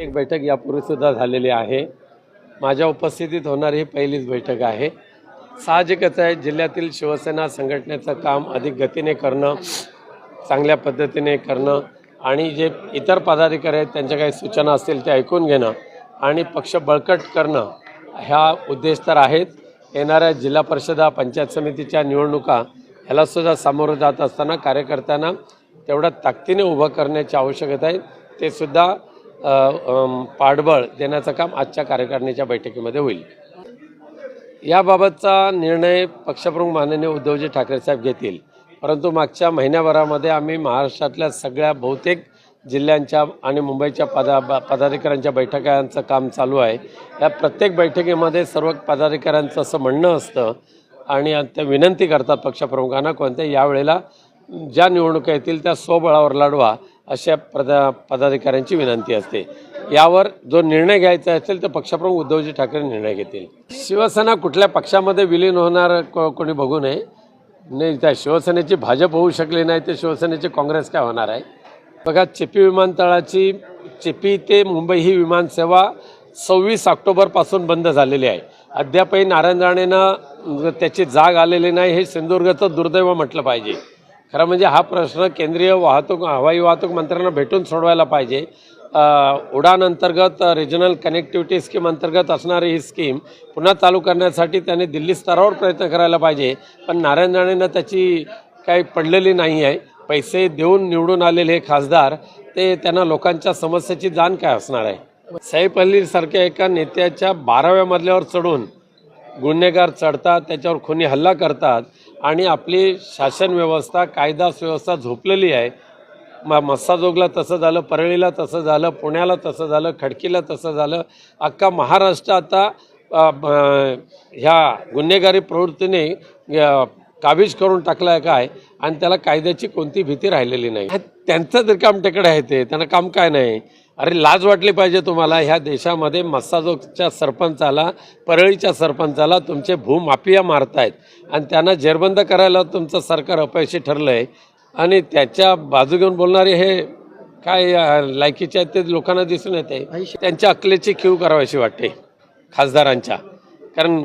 एक बैठक यापूर्वीसुद्धा झालेली आहे. माझ्या उपस्थितीत होणारी ही पहिलीच बैठक आहे. साहजिकच आहे जिल्ह्यातील शिवसेना संघटनेचं काम अधिक गतीने करणं चांगल्या पद्धतीने करणं आणि जे इतर पदाधिकारी आहेत त्यांच्या काही सूचना असतील ते ऐकून घेणं आणि पक्ष बळकट करणं ह्या उद्देश तर आहेत. येणाऱ्या जिल्हा परिषदा पंचायत समितीच्या निवडणुका ह्यालासुद्धा सामोरं जात असताना कार्यकर्त्यांना तेवढ्या ताकदीने उभं करण्याची आवश्यकता आहे. ते सुद्धा पाठबळ देण्याचं काम आजच्या कार्यकारिणीच्या बैठकीमध्ये होईल. याबाबतचा निर्णय पक्षप्रमुख माननीय उद्धवजी ठाकरे साहेब घेतील. परंतु मागच्या महिन्याभरामध्ये आम्ही महाराष्ट्रातल्या सगळ्या बहुतेक जिल्ह्यांच्या आणि मुंबईच्या पदा पदाधिकाऱ्यांच्या बैठकांचं काम चालू आहे. या प्रत्येक बैठकीमध्ये सर्व पदाधिकाऱ्यांचं असं म्हणणं असतं आणि ते विनंती करतात पक्षप्रमुखांना कोणत्या यावेळेला ज्या निवडणुका येतील त्या स्वबळावर लढवा. अशा पदा पदाधिकाऱ्यांची विनंती असते. यावर जो निर्णय घ्यायचा असेल तर पक्षप्रमुख उद्धवजी ठाकरे निर्णय घेतील. शिवसेना कुठल्या पक्षामध्ये विलीन होणार कोणी बघू नये. नाही त्या शिवसेनेची भाजप होऊ शकली नाही तर शिवसेनेची काँग्रेस काय होणार आहे? बघा चिपी विमानतळाची चिपी ते मुंबई ही विमानसेवा सव्वीस ऑक्टोबरपासून बंद झालेली आहे. अद्यापही नारायण राणेनं त्याची जाग आलेली नाही हे सिंधुदुर्गचं दुर्दैव म्हटलं पाहिजे. खरं म्हणजे हा प्रश्न केंद्रीय वाहतूक हवाई वाहतूक मंत्र्यांना भेटून सोडवायला पाहिजे. उडान अंतर्गत रिजनल कनेक्टिव्हिटी स्कीम अंतर्गत असणारी ही स्कीम पुन्हा चालू करण्यासाठी त्याने दिल्ली स्तरावर प्रयत्न करायला पाहिजे. पण नारायण राणेनं त्याची काही पडलेली नाही आहे. पैसे देऊन निवडून आलेले हे खासदार ते त्यांना लोकांच्या समस्येची जाण काय असणार आहे? सैफ अलीसारख्या एका नेत्याच्या बाराव्या मजल्यावर चढून गुन्हेगार चढतात त्याच्यावर खुनी हल्ला करतात. आणि आपली शासन व्यवस्था कायदा सुव्यवस्था झोपलेली आहे. म मस्साजोगला तसं झालं परळीला तसं झालं पुण्याला तसं झालं खडकीला तसं झालं. अख्खा महाराष्ट्र आता ह्या गुन्हेगारी प्रवृत्तीने काबीज करून टाकला आहे काय? आणि त्याला कायद्याची कोणती भीती राहिलेली नाही. त्यांचं जर काम टेकडे आहे ते त्यांना काम काय नाही? अरे लाज वाटली पाहिजे तुम्हाला. ह्या देशामध्ये मस्साजोगच्या सरपंचाला परळीच्या सरपंचाला तुमचे भूमाफिया मारतायत. आणि त्यांना जेरबंद करायला तुमचं सरकार अपयशी ठरलं आहे आणि त्याच्या बाजू घेऊन बोलणारे हे काय लायकीचे आहेत ते लोकांना दिसून येते. त्यांच्या अकलेची क्यू करावीशी वाटते खासदारांच्या. कारण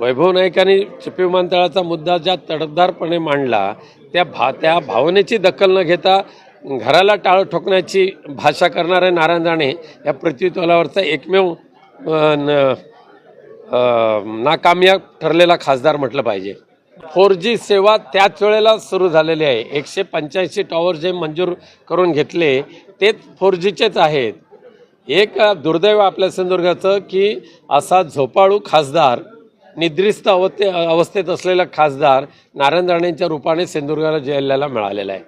वैभव नाईकांनी चिपी विमानतळाचा मुद्दा ज्या तडफदारपणे मांडला त्या भा त्या भावनेची दखल न घेता घराला टाळ ठोकण्याची भाषा करणारे नारायण राणे या पृथ्वीतोलावरचा एकमेव न- नाकामयाब ठरलेला खासदार म्हटलं पाहिजे. फोर जी सेवा त्याच वेळेला सुरू झालेली आहे. एकशे पंच्याऐंशी टॉवर जे मंजूर करून घेतले तेच फोर जीचेच आहेत. एक दुर्दैव आपल्या सिंधुदुर्गाचं की असा झोपाळू खासदार निद्रिस्त अवस्थे अवस्थेत असलेला खासदार नारायण राणेंच्या रूपाने सिंधुदुर्गाला जिल्ह्याला मिळालेला आहे.